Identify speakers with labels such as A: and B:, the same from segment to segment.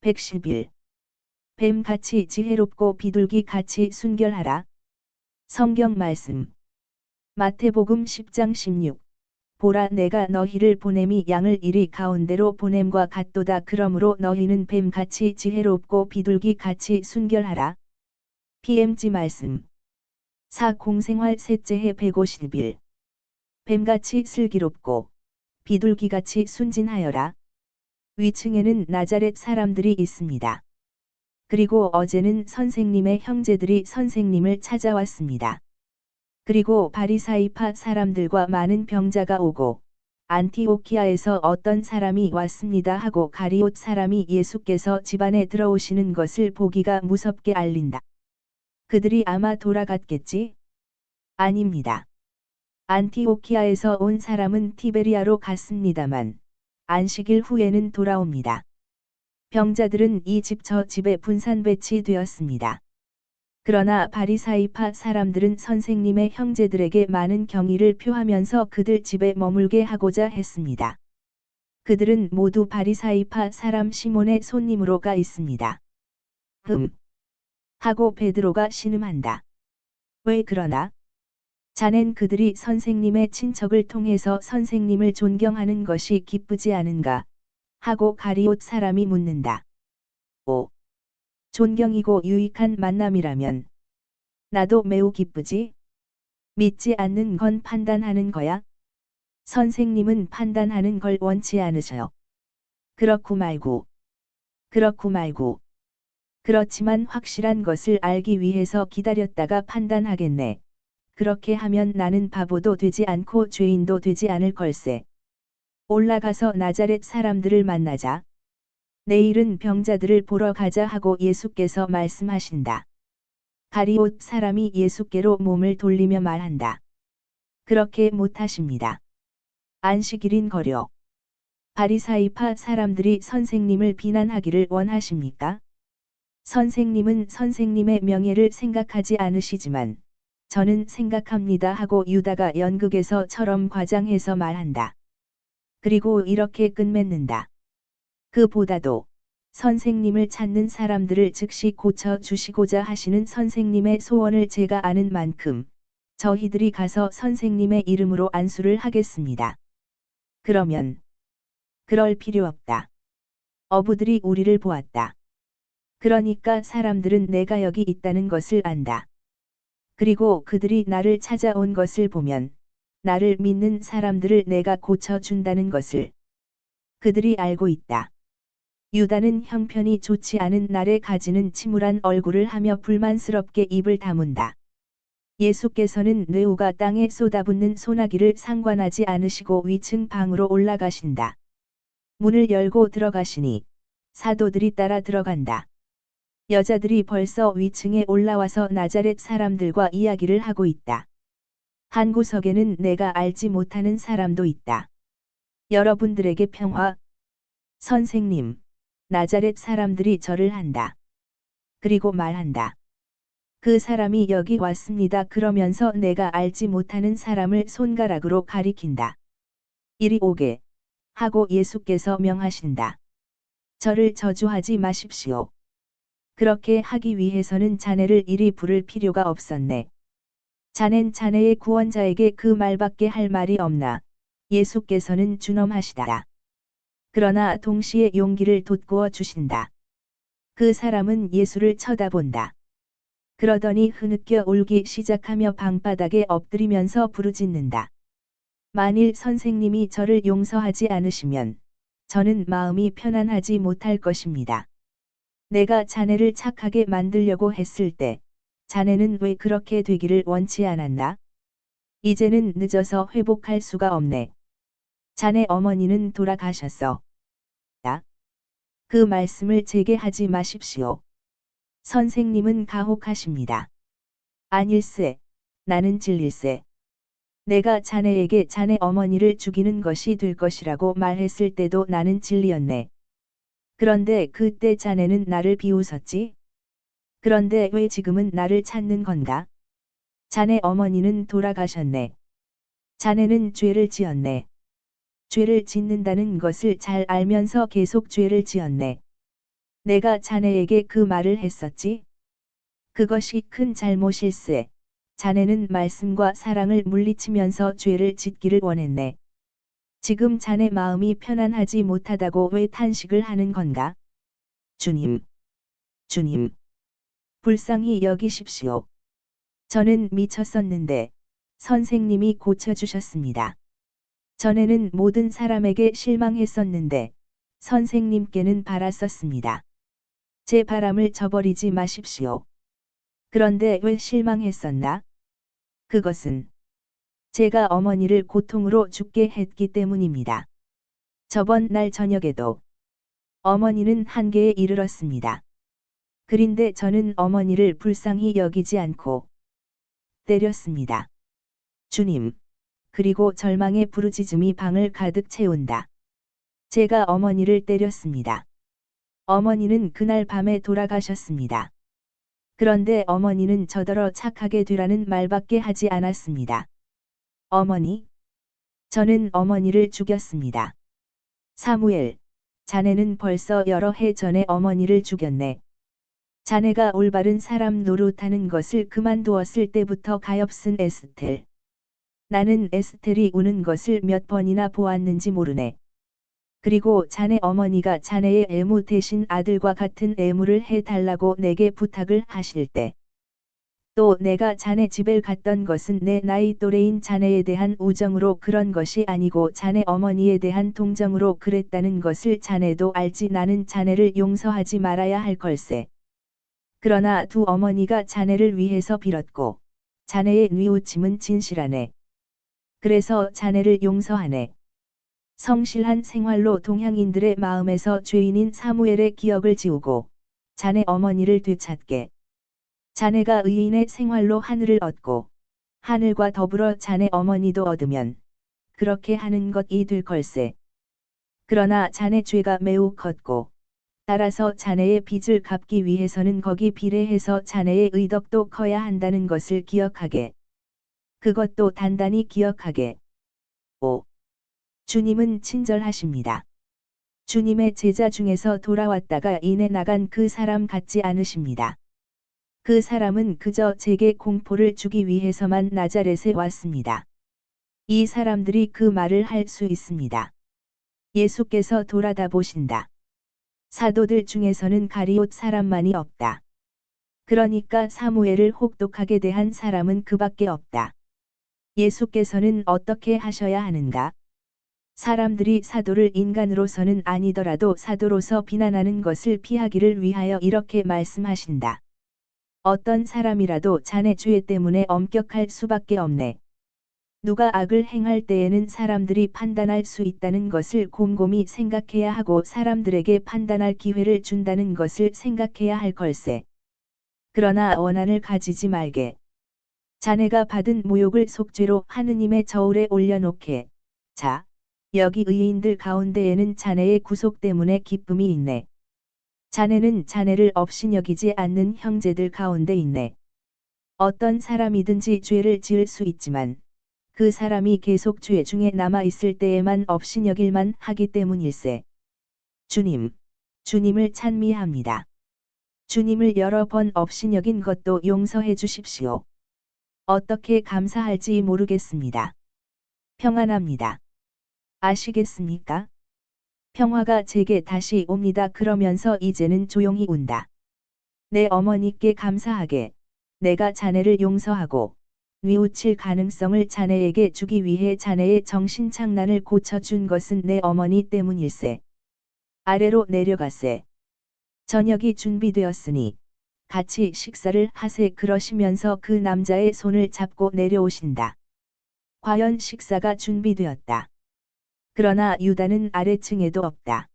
A: 111. 뱀같이 지혜롭고 비둘기 같이 순결하라. 성경 말씀. 마태복음 10장 16. 보라 내가 너희를 보냄이 양을 이리 가운데로 보냄과 같도다 그러므로 너희는 뱀같이 지혜롭고 비둘기 같이 순결하라. PMG 말씀. 사 공생활 셋째 해 150일. 뱀같이 슬기롭고 비둘기같이 순진하여라. 위층에는 나자렛 사람들이 있습니다. 그리고 어제는 선생님의 형제들이 선생님을 찾아왔습니다. 그리고 바리사이파 사람들과 많은 병자가 오고 안티오키아에서 어떤 사람이 왔습니다 하고 가리옷 사람이 예수께서 집안에 들어오시는 것을 보기가 무섭게 알린다. 그들이 아마 돌아갔겠지? 아닙니다. 안티오키아에서 온 사람은 티베리아로 갔습니다만 안식일 후에는 돌아옵니다. 병자들은 이 집 저 집에 분산 배치되었습니다. 그러나 바리사이파 사람들은 선생님의 형제들에게 많은 경의를 표하면서 그들 집에 머물게 하고자 했습니다. 그들은 모두 바리사이파 사람 시몬의 손님으로 가 있습니다. 흠. 하고 베드로가 신음한다. 왜 그러나? 자넨 그들이 선생님의 친척을 통해서 선생님을 존경하는 것이 기쁘지 않은가? 하고 가리옷 사람이 묻는다. 5. 존경이고 유익한 만남이라면 나도 매우 기쁘지? 믿지 않는 건 판단하는 거야? 선생님은 판단하는 걸 원치 않으셔요. 그렇고 말고. 그렇고 말고. 그렇지만 확실한 것을 알기 위해서 기다렸다가 판단하겠네. 그렇게 하면 나는 바보도 되지 않고 죄인도 되지 않을 걸세. 올라가서 나자렛 사람들을 만나자. 내일은 병자들을 보러 가자 하고 예수께서 말씀하신다. 가리옷 사람이 예수께로 몸을 돌리며 말한다. 그렇게 못하십니다. 안식일인 거려. 바리사이파 사람들이 선생님을 비난하기를 원하십니까? 선생님은 선생님의 명예를 생각하지 않으시지만 저는 생각합니다 하고 유다가 연극에서처럼 과장해서 말한다. 그리고 이렇게 끝맺는다. 그보다도 선생님을 찾는 사람들을 즉시 고쳐 주시고자 하시는 선생님의 소원을 제가 아는 만큼 저희들이 가서 선생님의 이름으로 안수를 하겠습니다. 그러면 그럴 필요 없다. 어부들이 우리를 보았다. 그러니까 사람들은 내가 여기 있다는 것을 안다. 그리고 그들이 나를 찾아온 것을 보면 나를 믿는 사람들을 내가 고쳐준다는 것을 그들이 알고 있다. 유다는 형편이 좋지 않은 날에 가지는 침울한 얼굴을 하며 불만스럽게 입을 다문다. 예수께서는 뇌우가 땅에 쏟아붓는 소나기를 상관하지 않으시고 위층 방으로 올라가신다. 문을 열고 들어가시니 사도들이 따라 들어간다. 여자들이 벌써 위층에 올라와서 나자렛 사람들과 이야기를 하고 있다. 한 구석에는 내가 알지 못하는 사람도 있다. 여러분들에게 평화. 선생님, 나자렛 사람들이 절을 한다. 그리고 말한다. 그 사람이 여기 왔습니다. 그러면서 내가 알지 못하는 사람을 손가락으로 가리킨다. 이리 오게. 하고 예수께서 명하신다. 저를 저주하지 마십시오. 그렇게 하기 위해서는 자네를 이리 부를 필요가 없었네. 자넨 자네의 구원자에게 그 말밖에 할 말이 없나. 예수께서는 준엄하시다. 그러나 동시에 용기를 돋구어 주신다. 그 사람은 예수를 쳐다본다. 그러더니 흐느껴 울기 시작하며 방바닥에 엎드리면서 부르짖는다. 만일 선생님이 저를 용서하지 않으시면 저는 마음이 편안하지 못할 것입니다. 내가 자네를 착하게 만들려고 했을 때 자네는 왜 그렇게 되기를 원치 않았나? 이제는 늦어서 회복할 수가 없네. 자네 어머니는 돌아가셨어. 그 말씀을 제게 하지 마십시오. 선생님은 가혹하십니다. 아닐세, 나는 진릴세. 내가 자네에게 자네 어머니를 죽이는 것이 될 것이라고 말했을 때도 나는 진리였네. 그런데 그때 자네는 나를 비웃었지? 그런데 왜 지금은 나를 찾는 건가? 자네 어머니는 돌아가셨네. 자네는 죄를 지었네. 죄를 짓는다는 것을 잘 알면서 계속 죄를 지었네. 내가 자네에게 그 말을 했었지? 그것이 큰 잘못일세. 자네는 말씀과 사랑을 물리치면서 죄를 짓기를 원했네. 지금 자네 마음이 편안하지 못하다고 왜 탄식을 하는 건가? 주님. 주님. 불쌍히 여기십시오. 저는 미쳤었는데, 선생님이 고쳐주셨습니다. 전에는 모든 사람에게 실망했었는데, 선생님께는 바랐었습니다. 제 바람을 저버리지 마십시오. 그런데 왜 실망했었나? 그것은 제가 어머니를 고통으로 죽게 했기 때문입니다. 저번 날 저녁에도 어머니는 한계에 이르렀습니다. 그린데 저는 어머니를 불쌍히 여기지 않고 때렸습니다. 주님. 그리고 절망의 부르짖음이 방을 가득 채운다. 제가 어머니를 때렸습니다. 어머니는 그날 밤에 돌아가셨습니다. 그런데 어머니는 저더러 착하게 되라는 말밖에 하지 않았습니다. 어머니? 저는 어머니를 죽였습니다. 사무엘, 자네는 벌써 여러 해 전에 어머니를 죽였네. 자네가 올바른 사람 노릇하는 것을 그만두었을 때부터 가엾은 에스텔. 나는 에스텔이 우는 것을 몇 번이나 보았는지 모르네. 그리고 자네 어머니가 자네의 애무 대신 아들과 같은 애무를 해달라고 내게 부탁을 하실 때. 또 내가 자네 집에 갔던 것은 내 나이 또래인 자네에 대한 우정으로 그런 것이 아니고 자네 어머니에 대한 동정으로 그랬다는 것을 자네도 알지 나는 자네를 용서하지 말아야 할 걸세. 그러나 두 어머니가 자네를 위해서 빌었고, 자네의 뉘우침은 진실하네. 그래서 자네를 용서하네. 성실한 생활로 동양인들의 마음에서 죄인인 사무엘의 기억을 지우고, 자네 어머니를 되찾게. 자네가 의인의 생활로 하늘을 얻고 하늘과 더불어 자네 어머니도 얻으면 그렇게 하는 것이 될 걸세. 그러나 자네 죄가 매우 컸고 따라서 자네의 빚을 갚기 위해서는 거기 비례해서 자네의 의덕도 커야 한다는 것을 기억하게. 그것도 단단히 기억하게. 5. 주님은 친절하십니다. 주님의 제자 중에서 돌아왔다가 이내 나간 그 사람 같지 않으십니다. 그 사람은 그저 제게 공포를 주기 위해서만 나자렛에 왔습니다. 이 사람들이 그 말을 할 수 있습니다. 예수께서 돌아다 보신다. 사도들 중에서는 가리옷 사람만이 없다. 그러니까 사무엘을 혹독하게 대한 사람은 그밖에 없다. 예수께서는 어떻게 하셔야 하는가? 사람들이 사도를 인간으로서는 아니더라도 사도로서 비난하는 것을 피하기를 위하여 이렇게 말씀하신다. 어떤 사람이라도 자네 죄 때문에 엄격할 수밖에 없네. 누가 악을 행할 때에는 사람들이 판단할 수 있다는 것을 곰곰이 생각해야 하고 사람들에게 판단할 기회를 준다는 것을 생각해야 할 걸세. 그러나 원한을 가지지 말게. 자네가 받은 모욕을 속죄로 하느님의 저울에 올려놓게. 자, 여기 의인들 가운데에는 자네의 구속 때문에 기쁨이 있네. 자네는 자네를 업신여기지 않는 형제들 가운데 있네. 어떤 사람이든지 죄를 지을 수 있지만 그 사람이 계속 죄 중에 남아 있을 때에만 업신여길만 하기 때문일세. 주님, 주님을 찬미합니다. 주님을 여러 번 업신여긴 것도 용서해 주십시오. 어떻게 감사할지 모르겠습니다. 평안합니다. 아시겠습니까? 평화가 제게 다시 옵니다. 그러면서 이제는 조용히 운다. 내 어머니께 감사하게 내가 자네를 용서하고 뉘우칠 가능성을 자네에게 주기 위해 자네의 정신착란을 고쳐준 것은 내 어머니 때문일세. 아래로 내려가세. 저녁이 준비되었으니 같이 식사를 하세 그러시면서 그 남자의 손을 잡고 내려오신다. 과연 식사가 준비되었다. 그러나 유다는 아래층에도 없다.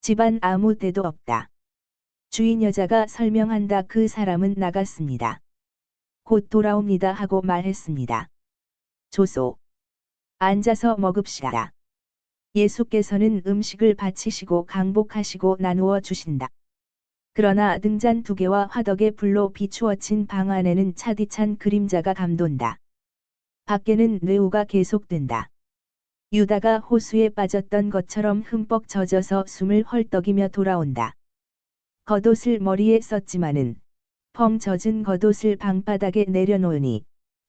A: 집안 아무 데도 없다. 주인 여자가 설명한다 그 사람은 나갔습니다. 곧 돌아옵니다 하고 말했습니다. 조소. 앉아서 먹읍시다. 예수께서는 음식을 바치시고 강복하시고 나누어 주신다. 그러나 등잔 두 개와 화덕의 불로 비추어진 방 안에는 차디찬 그림자가 감돈다. 밖에는 뇌우가 계속된다. 유다가 호수에 빠졌던 것처럼 흠뻑 젖어서 숨을 헐떡이며 돌아온다. 겉옷을 머리에 썼지만은 펑 젖은 겉옷을 방바닥에 내려놓으니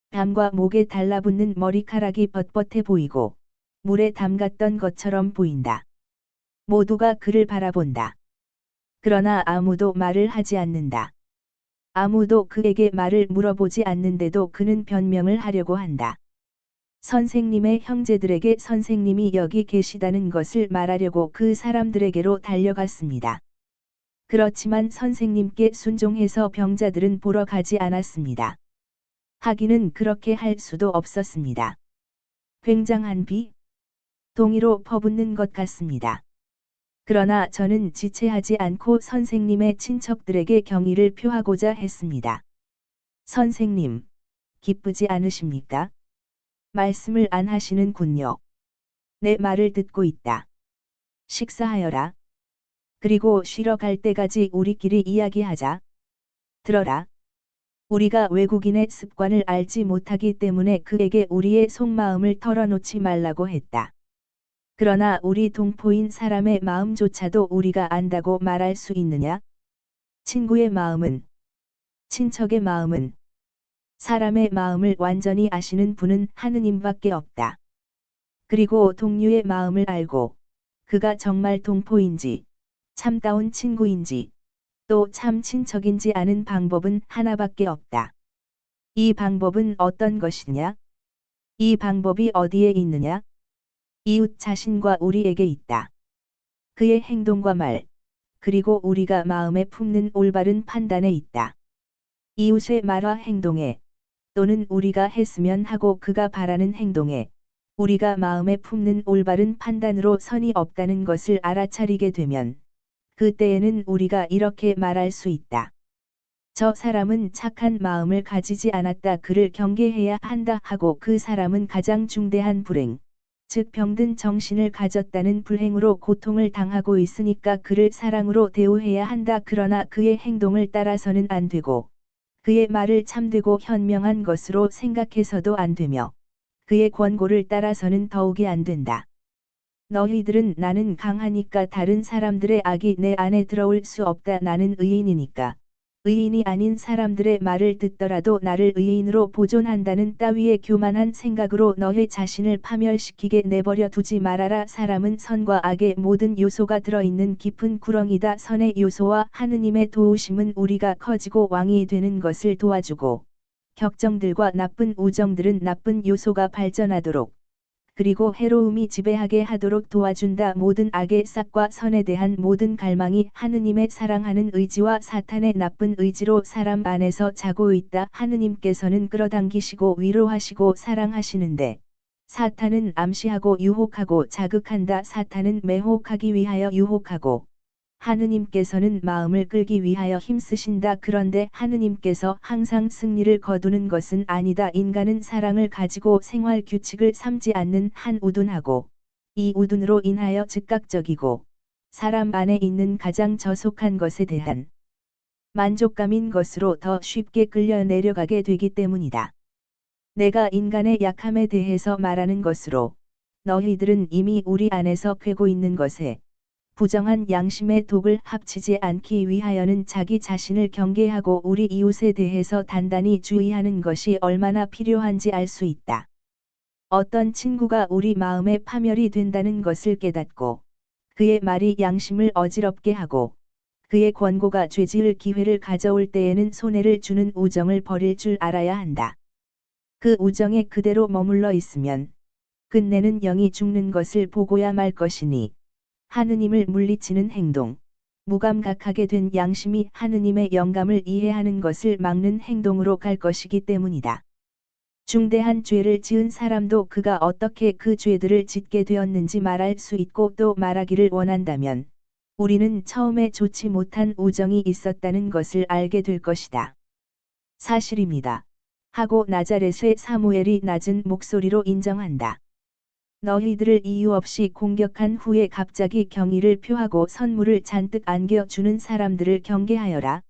A: 담과 목에 달라붙는 머리카락이 뻣뻣해 보이고 물에 담갔던 것처럼 보인다. 모두가 그를 바라본다. 그러나 아무도 말을 하지 않는다. 아무도 그에게 말을 물어보지 않는데도 그는 변명을 하려고 한다. 선생님의 형제들에게 선생님이 여기 계시다는 것을 말하려고 그 사람들에게로 달려갔습니다. 그렇지만 선생님께 순종해서 병자들은 보러 가지 않았습니다. 하기는 그렇게 할 수도 없었습니다. 굉장한 비, 동의로 퍼붓는 것 같습니다. 그러나 저는 지체하지 않고 선생님의 친척들에게 경의를 표하고자 했습니다. 선생님, 기쁘지 않으십니까? 말씀을 안 하시는군요. 내 말을 듣고 있다. 식사하여라. 그리고 쉬러 갈 때까지 우리끼리 이야기하자. 들어라. 우리가 외국인의 습관을 알지 못하기 때문에 그에게 우리의 속마음을 털어놓지 말라고 했다. 그러나 우리 동포인 사람의 마음조차도 우리가 안다고 말할 수 있느냐? 친구의 마음은, 친척의 마음은, 사람의 마음을 완전히 아시는 분은 하느님밖에 없다. 그리고 동료의 마음을 알고, 그가 정말 동포인지, 참다운 친구인지, 또 참 친척인지 아는 방법은 하나밖에 없다. 이 방법은 어떤 것이냐? 이 방법이 어디에 있느냐? 이웃 자신과 우리에게 있다. 그의 행동과 말, 그리고 우리가 마음에 품는 올바른 판단에 있다. 이웃의 말과 행동에, 또는 우리가 했으면 하고 그가 바라는 행동에, 우리가 마음에 품는 올바른 판단으로 선이 없다는 것을 알아차리게 되면, 그때에는 우리가 이렇게 말할 수 있다. 저 사람은 착한 마음을 가지지 않았다 그를 경계해야 한다 하고 그 사람은 가장 중대한 불행, 즉 병든 정신을 가졌다는 불행으로 고통을 당하고 있으니까 그를 사랑으로 대우해야 한다. 그러나 그의 행동을 따라서는 안 되고 그의 말을 참되고 현명한 것으로 생각해서도 안 되며 그의 권고를 따라서는 더욱이 안 된다. 너희들은 나는 강하니까 다른 사람들의 악이 내 안에 들어올 수 없다. 나는 의인이니까. 의인이 아닌 사람들의 말을 듣더라도 나를 의인으로 보존한다는 따위의 교만한 생각으로 너희 자신을 파멸시키게 내버려 두지 말아라. 사람은 선과 악의 모든 요소가 들어있는 깊은 구렁이다. 선의 요소와 하느님의 도우심은 우리가 커지고 왕이 되는 것을 도와주고 격정들과 나쁜 우정들은 나쁜 요소가 발전하도록 그리고 해로움이 지배하게 하도록 도와준다. 모든 악의 싹과 선에 대한 모든 갈망이 하느님의 사랑하는 의지와 사탄의 나쁜 의지로 사람 안에서 자고 있다. 하느님께서는 끌어당기시고 위로하시고 사랑하시는데 사탄은 암시하고 유혹하고 자극한다. 사탄은 매혹하기 위하여 유혹하고 하느님께서는 마음을 끌기 위하여 힘쓰신다. 그런데 하느님께서 항상 승리를 거두는 것은 아니다. 인간은 사랑을 가지고 생활 규칙을 삼지 않는 한 우둔하고 이 우둔으로 인하여 즉각적이고 사람 안에 있는 가장 저속한 것에 대한 만족감인 것으로 더 쉽게 끌려 내려가게 되기 때문이다. 내가 인간의 약함에 대해서 말하는 것으로 너희들은 이미 우리 안에서 꿰고 있는 것에 부정한 양심의 독을 합치지 않기 위하여는 자기 자신을 경계하고 우리 이웃에 대해서 단단히 주의하는 것이 얼마나 필요한지 알 수 있다. 어떤 친구가 우리 마음에 파멸이 된다는 것을 깨닫고 그의 말이 양심을 어지럽게 하고 그의 권고가 죄지을 기회를 가져올 때에는 손해를 주는 우정을 버릴 줄 알아야 한다. 그 우정에 그대로 머물러 있으면 끝내는 영이 죽는 것을 보고야 말 것이니 하느님을 물리치는 행동, 무감각하게 된 양심이 하느님의 영감을 이해하는 것을 막는 행동으로 갈 것이기 때문이다. 중대한 죄를 지은 사람도 그가 어떻게 그 죄들을 짓게 되었는지 말할 수 있고 또 말하기를 원한다면 우리는 처음에 좋지 못한 우정이 있었다는 것을 알게 될 것이다. 사실입니다. 하고 나자렛의 사무엘이 낮은 목소리로 인정한다. 너희들을 이유 없이 공격한 후에 갑자기 경의를 표하고 선물을 잔뜩 안겨주는 사람들을 경계하여라.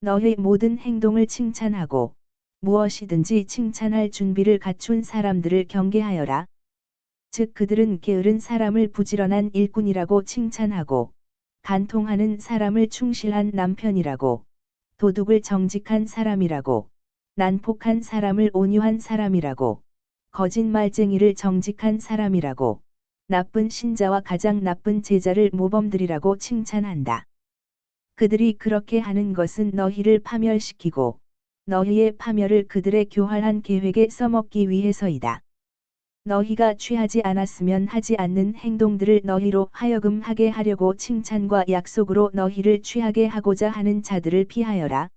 A: 너희 모든 행동을 칭찬하고 무엇이든지 칭찬할 준비를 갖춘 사람들을 경계하여라. 즉 그들은 게으른 사람을 부지런한 일꾼이라고 칭찬하고 간통하는 사람을 충실한 남편이라고, 도둑을 정직한 사람이라고, 난폭한 사람을 온유한 사람이라고, 거짓말쟁이를 정직한 사람이라고, 나쁜 신자와 가장 나쁜 제자를 모범들이라고 칭찬한다. 그들이 그렇게 하는 것은 너희를 파멸시키고, 너희의 파멸을 그들의 교활한 계획에 써먹기 위해서이다. 너희가 취하지 않았으면 하지 않는 행동들을 너희로 하여금 하게 하려고 칭찬과 약속으로 너희를 취하게 하고자 하는 자들을 피하여라.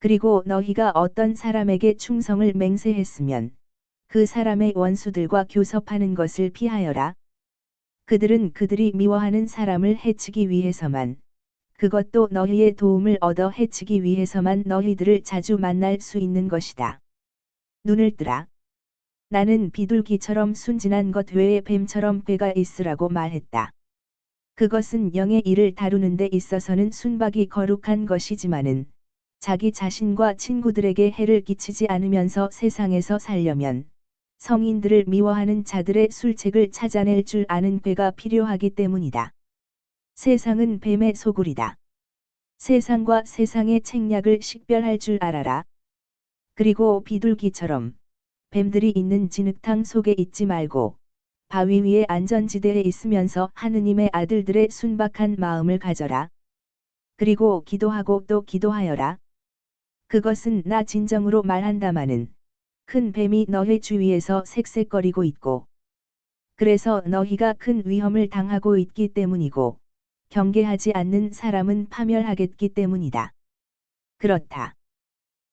A: 그리고 너희가 어떤 사람에게 충성을 맹세했으면 그 사람의 원수들과 교섭하는 것을 피하여라. 그들은 그들이 미워하는 사람을 해치기 위해서만 그것도 너희의 도움을 얻어 해치기 위해서만 너희들을 자주 만날 수 있는 것이다. 눈을 뜨라. 나는 비둘기처럼 순진한 것 외에 뱀처럼 꾀가 있으라고 말했다. 그것은 영의 일을 다루는 데 있어서는 순박이 거룩한 것이지만은 자기 자신과 친구들에게 해를 끼치지 않으면서 세상에서 살려면 성인들을 미워하는 자들의 술책을 찾아낼 줄 아는 꾀가 필요하기 때문이다. 세상은 뱀의 소굴이다. 세상과 세상의 책략을 식별할 줄 알아라. 그리고 비둘기처럼 뱀들이 있는 진흙탕 속에 있지 말고 바위 위에 안전지대에 있으면서 하느님의 아들들의 순박한 마음을 가져라. 그리고 기도하고 또 기도하여라. 그것은 나 진정으로 말한다마는 큰 뱀이 너희 주위에서 색색거리고 있고 그래서 너희가 큰 위험을 당하고 있기 때문이고 경계하지 않는 사람은 파멸하겠기 때문이다. 그렇다.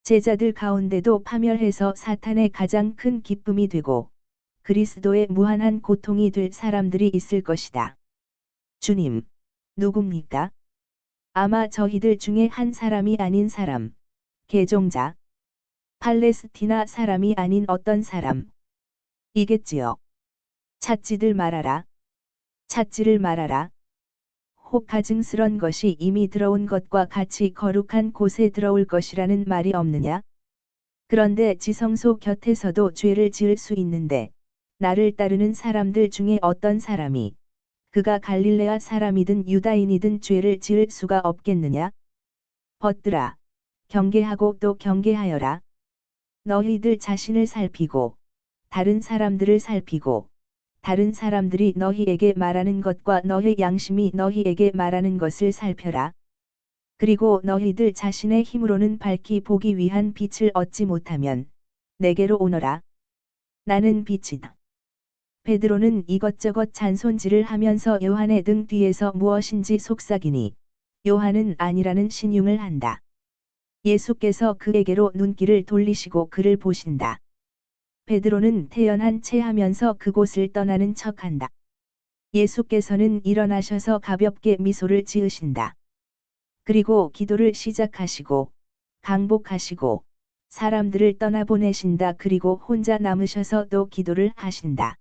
A: 제자들 가운데도 파멸해서 사탄의 가장 큰 기쁨이 되고 그리스도의 무한한 고통이 될 사람들이 있을 것이다. 주님, 누굽니까? 아마 저희들 중에 한 사람이 아닌 사람, 개종자, 팔레스티나 사람이 아닌 어떤 사람. 이겠지요. 찾지들 말아라. 찾지를 말아라. 혹 가증스런 것이 이미 들어온 것과 같이 거룩한 곳에 들어올 것이라는 말이 없느냐? 그런데 지성소 곁에서도 죄를 지을 수 있는데, 나를 따르는 사람들 중에 어떤 사람이, 그가 갈릴레아 사람이든 유다인이든 죄를 지을 수가 없겠느냐? 벗들아, 경계하고 또 경계하여라. 너희들 자신을 살피고, 다른 사람들을 살피고, 다른 사람들이 너희에게 말하는 것과 너희 양심이 너희에게 말하는 것을 살펴라. 그리고 너희들 자신의 힘으로는 밝히 보기 위한 빛을 얻지 못하면 내게로 오너라. 나는 빛이다. 베드로는 이것저것 잔손질을 하면서 요한의 등 뒤에서 무엇인지 속삭이니 요한은 아니라는 신용을 한다. 예수께서 그에게로 눈길을 돌리시고 그를 보신다. 베드로는 태연한 채 하면서 그곳을 떠나는 척한다. 예수께서는 일어나셔서 가볍게 미소를 지으신다. 그리고 기도를 시작하시고, 강복하시고, 사람들을 떠나보내신다. 그리고 혼자 남으셔서 또 기도를 하신다.